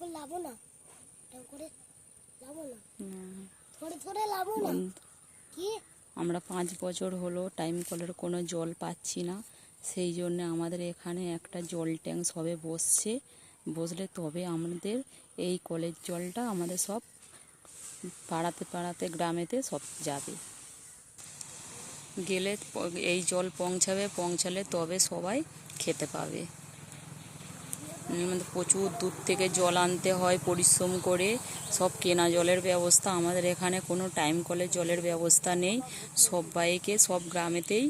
লাবো না। এরকম করে লাবো না। হুম, ধরে ধরে লাবো না। কি? আমরা পাঁচ বছর হলো টাইম কলের কোনো জল পাচ্ছি না। সেই জন্য আমাদের এখানে একটা জল ট্যাঙ্ক সবে বসছে। বসলে তবে আমাদের এই কলের জলটা আমাদের সব পাড়াতে পাড়াতে গ্রামেতে সব যাবে। গেলে এই জল পৌঁছাবে পৌঁছালে তবে সবাই খেতে পাবে। আমাদের প্রচুর দূর থেকে জল আনতে হয়, পরিশ্রম করে। সব কেনা জলের ব্যবস্থা। আমাদের এখানে কোনো টাইম কলের জলের ব্যবস্থা নেই। সবাইকে, সব গ্রামেতেই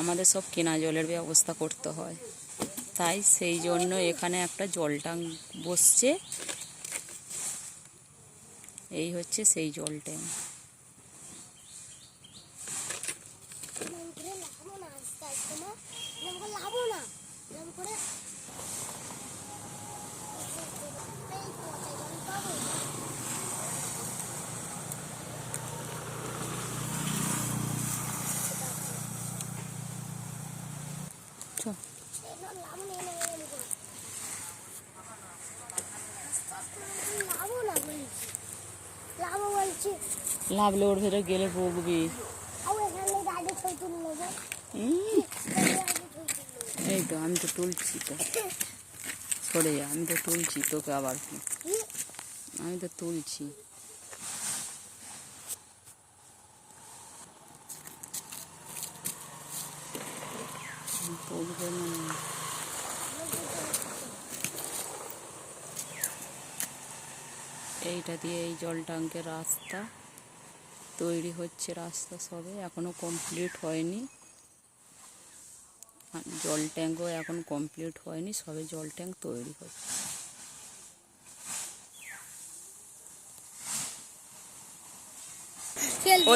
আমাদের সব কেনা জলের ব্যবস্থা করতে হয়। তাই সেই জন্য এখানে একটা জল ট্যাঙ্ক বসছে। এই হচ্ছে সেই জল ট্যাঙ্ক। এরকম করে লাবো না আস্তে আস্তে না এরকম করে লাবো না এরকম করে এই পচা জল পাবো চল। এরকম লাবো না এরকম এরকম করে আস্তে আস্তে এরকম লাবো না বলছি লাবো বলছি লাভলে ওর ভেতরে গেলে বকবি আবার এখানে দাদি ছবি তুলে নেব উম, দাদি ছবি তুলে নেব এই তো আমি তো তুলছি তো। সরে যা আমি তো তুলছি তোকে আবার কি? আমি তো তুলছি। না এইটা দিয়ে এই জল ট্যাঙ্কের রাস্তা তৈরি হচ্ছে রাস্তা সবে এখনও কমপ্লিট হয়নি। জল ট্যাঙ্কও এখন কমপ্লিট হয়নি সবে জল ট্যাঙ্ক তৈরি হচ্ছে। ও